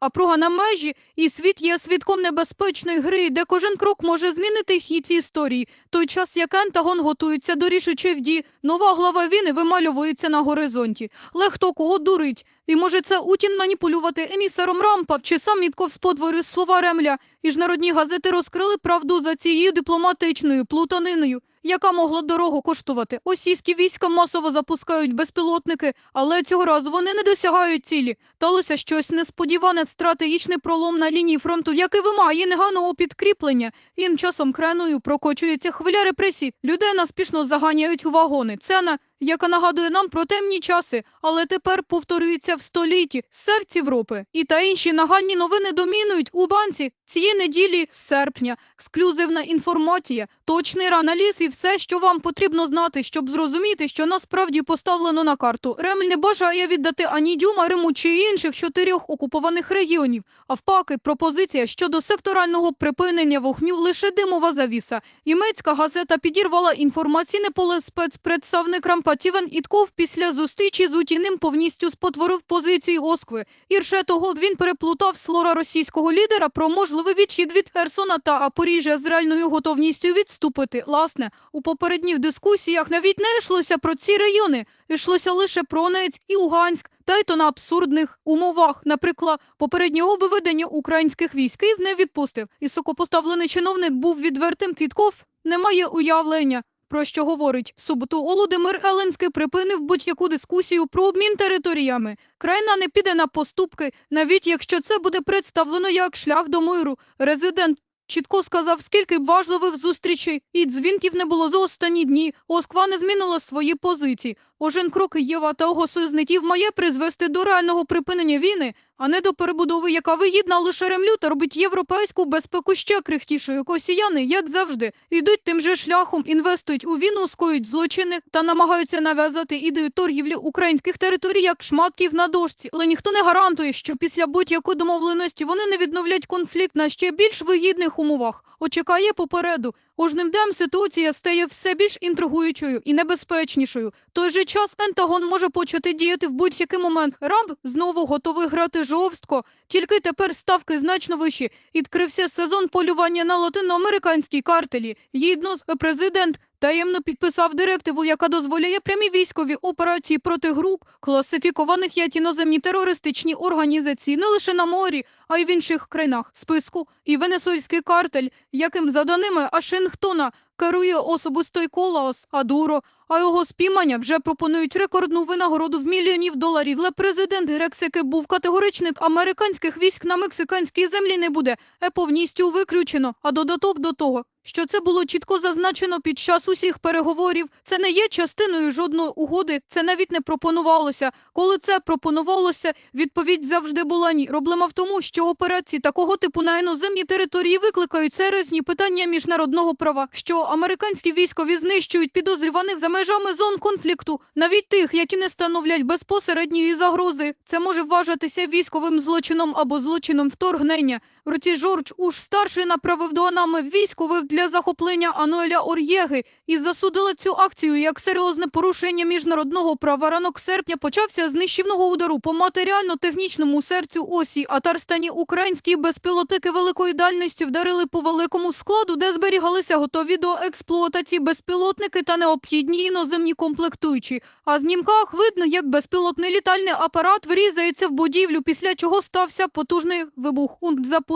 а пруга на межі, і світ є свідком небезпечної гри, де кожен крок може змінити хід історії. Той час, як Ентагон готується до рішучої вдії, нова глава війни вимальовується на горизонті. Але хто кого дурить? І може це утім маніпулювати емісаром Рампа чи сам Мітков спотворив слова Ремля. І ж народні газети розкрили правду за цією дипломатичною плутаниною, яка могла дорого коштувати. Російські війська масово запускають безпілотники, але цього разу вони не досягають цілі. Сталося щось несподіване, стратегічний пролом на лінії фронту, який вимагає негайного підкріплення. Ім часом креною прокочується хвиля репресій. Людей наспішно заганяють у вагони. Це на яка нагадує нам про темні часи, але тепер повторюється в столітті серць Європи. І та інші нагальні новини домінують у банці цієї неділі серпня. Ексклюзивна інформація, точний аналіз і все, що вам потрібно знати, щоб зрозуміти, що насправді поставлено на карту. Ремль не бажає віддати ані Дюма, Риму чи інших чотирьох окупованих регіонів. А впаки пропозиція щодо секторального припинення вогню лише димова завіса. Німецька газета підірвала інформаційне поле спецпредставник Рампа Тівен Ітков після зустрічі з Утіним повністю спотворив позиції Оскви. Гірше того, він переплутав слора російського лідера про можливий відхід від Херсона та Апоріжжя з реальною готовністю відступити. Власне, у попередніх дискусіях навіть не йшлося про ці райони, йшлося лише про Донецьк і Луганськ, та й то на абсурдних умовах. Наприклад, попереднього виведення українських військ Київ не відпустив. І високопоставлений чиновник був відвертим Квітков не має уявлення. Про що говорить суботу Володимир Еленський припинив будь-яку дискусію про обмін територіями. Країна не піде на поступки, навіть якщо це буде представлено як шлях до миру. Резидент чітко сказав, скільки б важливих зустрічей і дзвінків не було за останні дні. Москва не змінила свої позиції. Кожен крок Єва та його союзників має призвести до реального припинення війни, а не до перебудови, яка вигідна лише Ремлю та робить європейську безпеку ще крихтішою. Росіяни, як завжди, йдуть тим же шляхом, інвестують у війну, скоюють злочини та намагаються нав'язати ідею торгівлі українських територій як шматків на дошці. Але ніхто не гарантує, що після будь-якої домовленості вони не відновлять конфлікт на ще більш вигідних умовах. Очекає попереду. Кожним днем ситуація стає все більш інтригуючою і небезпечнішою. Той же час Ентагон може почати діяти в будь-який момент. Рамп знову готовий грати жорстко, тільки тепер ставки значно вищі. Відкрився сезон полювання на латиноамериканській картелі. Гідно з президент таємно підписав директиву, яка дозволяє прямі військові операції проти груп, класифікованих як іноземні терористичні організації не лише на морі, а й в інших країнах списку. І венесуельський картель, яким за даними Ашингтона керує особисто й Колаос Адуро, а його спіймання вже пропонують рекордну винагороду в мільйонів доларів. Але президент Грексики був категоричник американських військ на мексиканській землі не буде, е повністю виключено. А додаток до того, що це було чітко зазначено під час усіх переговорів. Це не є частиною жодної угоди. Це навіть не пропонувалося. Коли це пропонувалося, відповідь завжди була ні. Проблема в тому, що операції такого типу на іноземній території викликають серйозні питання міжнародного права, що американські військові знищують підозрюваних за межами зон конфлікту, навіть тих, які не становлять безпосередньої загрози. Це може вважатися військовим злочином або злочином вторгнення. В році Жорж Уш старший направив до Анами військових для захоплення Ануеля Ор'єги і засудила цю акцію як серйозне порушення міжнародного права. Ранок серпня почався з нищівного удару по матеріально-технічному серцю осі. А Тарстані українські безпілотники великої дальності вдарили по великому складу, де зберігалися готові до експлуатації безпілотники та необхідні іноземні комплектуючі. А знімках видно, як безпілотний літальний апарат врізається в будівлю, після чого стався потужний вибух.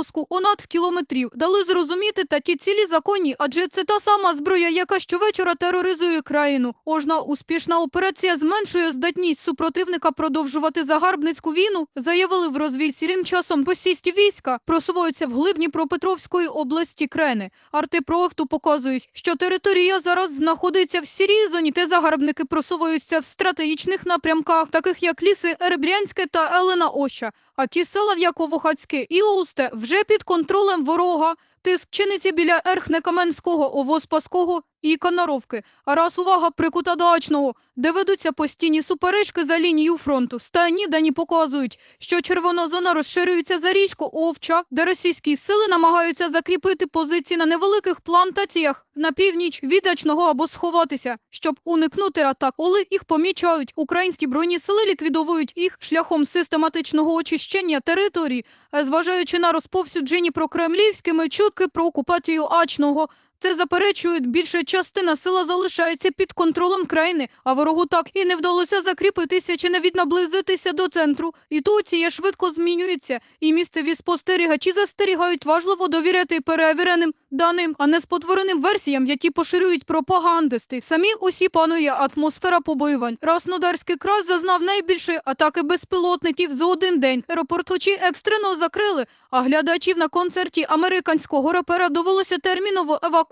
Пункт запуску понад кілометрів. Дали зрозуміти такі цілі законні, адже це та сама зброя, яка щовечора тероризує країну. Кожна успішна операція зменшує здатність супротивника продовжувати загарбницьку війну, заявили в розвідці. Рім часом російські війська просуваються в глиб Дніпропетровської області Крени. Арти проекту показують, що територія зараз знаходиться в сірій зоні, де загарбники просуваються в стратегічних напрямках, таких як ліси Еребрянське та Елена Оща. А ті села в Яковохацьке і усте вже під контролем ворога. Тиск чиниться біля Ерхнекаменського, Овоспаського і Конаровки. А раз увага прикута до Ачного, де ведуться постійні суперечки за лінією фронту. Стайні дані показують, що червона зона розширюється за річку Овча, де російські сили намагаються закріпити позиції на невеликих плантаціях на північ від Ачного або сховатися, щоб уникнути атак. Коли їх помічають, українські збройні сили ліквідовують їх шляхом систематичного очищення територій, е, зважаючи на розповсюджені прокремлівськими чутки про окупацію Ачного. Це заперечують, більша частина села залишається під контролем країни, а ворогу так і не вдалося закріпитися чи навіть наблизитися до центру. І тут ціє швидко змінюється, і місцеві спостерігачі застерігають важливо довіряти перевіреним даним, а не спотвореним версіям, які поширюють пропагандисти. Самі усі панує атмосфера побоювань. Краснодарський край зазнав найбільшої атаки безпілотників за один день. Аеропортучі екстрено закрили, а глядачів на концерті американського рапера довелося терміново евакуювати.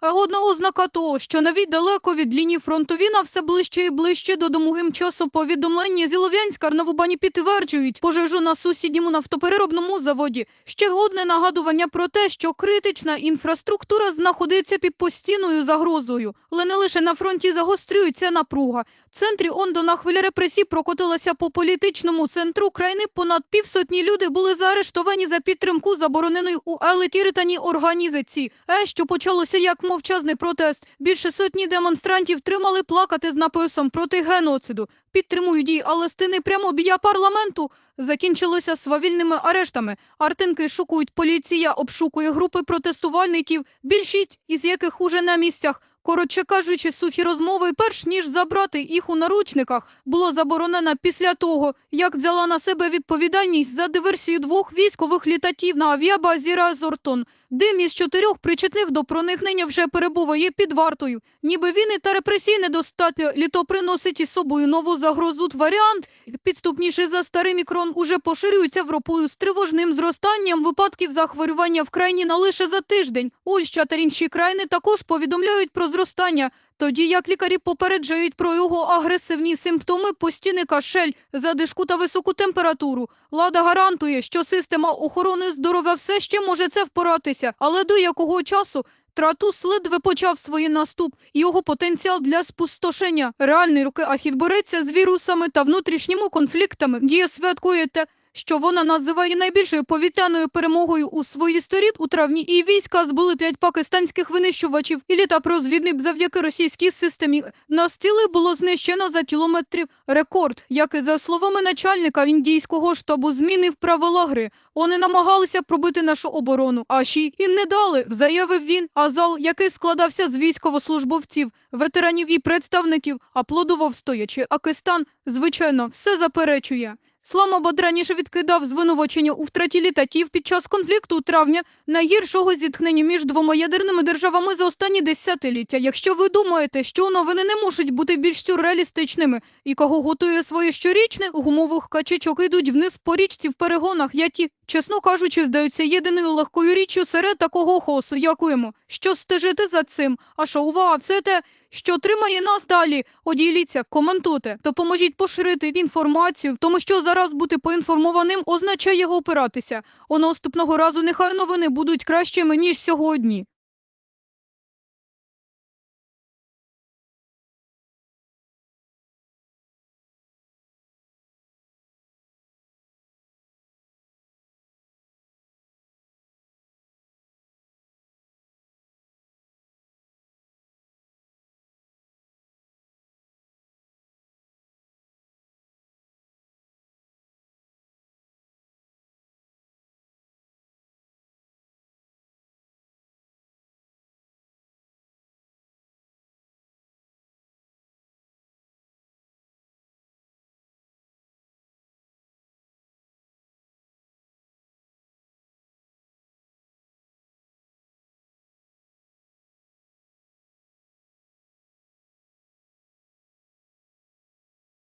А одна ознака того, що навіть далеко від лінії фронтовіна все ближче і ближче до домовим часу повідомлення зі Лов'янська Новобані підтверджують пожежу на сусідньому нафтопереробному заводі. Ще одне нагадування про те, що критична інфраструктура знаходиться під постійною загрозою. Але не лише на фронті загострюється напруга. Центрі Ондо на хвиля репресій прокотилася по політичному центру країни. Понад півсотні люди були заарештовані за підтримку забороненої у елітіританій організації. Е, що почалося як мовчазний протест. Більше сотні демонстрантів тримали плакати з написом проти геноциду. Підтримують дії Алестини прямо біля парламенту. Закінчилося свавільними арештами. Артинки шукують поліція, обшукує групи протестувальників, більшість із яких уже на місцях. Коротше кажучи, сухі розмови, перш ніж забрати їх у наручниках, було заборонено після того, як взяла на себе відповідальність за диверсію двох військових літаків на авіабазі Разортон. Дим із чотирьох причетнив до проникнення вже перебуває під вартою. Ніби війни та репресій недостатньо, літо приносить із собою нову загрозу варіант. Підступніший за старий мікрон уже поширюється Європою з тривожним зростанням випадків захворювання в країні на лише за тиждень. Ольща та інші країни також повідомляють про зростання. Тоді як лікарі попереджають про його агресивні симптоми, постійний кашель, задишку та високу температуру. Влада гарантує, що система охорони здоров'я все ще може це впоратися, але до якого часу Тратус ледве почав свій наступ. Його потенціал для спустошення реальної руки Ахід бореться з вірусами та внутрішніми конфліктами. Дія святкує що вона називає найбільшою повітряною перемогою у своїй історії у травні. І війська збили п'ять пакистанських винищувачів і літак розвідник завдяки російській системі. На стіли було знищено за кілометрів рекорд, який, за словами начальника індійського штабу, змінив правила гри. Вони намагалися пробити нашу оборону, а ще й не дали, заявив він. А зал, який складався з військовослужбовців, ветеранів і представників, аплодував стоячи. Акистан, звичайно, все заперечує. Сламабад раніше відкидав звинувачення у втраті літаків під час конфлікту у травня найгіршого зіткнення між двома ядерними державами за останні десятиліття. Якщо ви думаєте, що новини не можуть бути більш сюрреалістичними, і кого готує своє щорічне, гумових качечок йдуть вниз по річці в перегонах, які, чесно кажучи, здаються єдиною легкою річчю серед такого хосу. Дякуємо. Що стежити за цим? А увага, це те, що тримає нас далі. Оділіться, коментуйте, допоможіть поширити інформацію, тому що зараз бути поінформованим означає його опиратися. У наступного разу нехай новини будуть кращими, ніж сьогодні.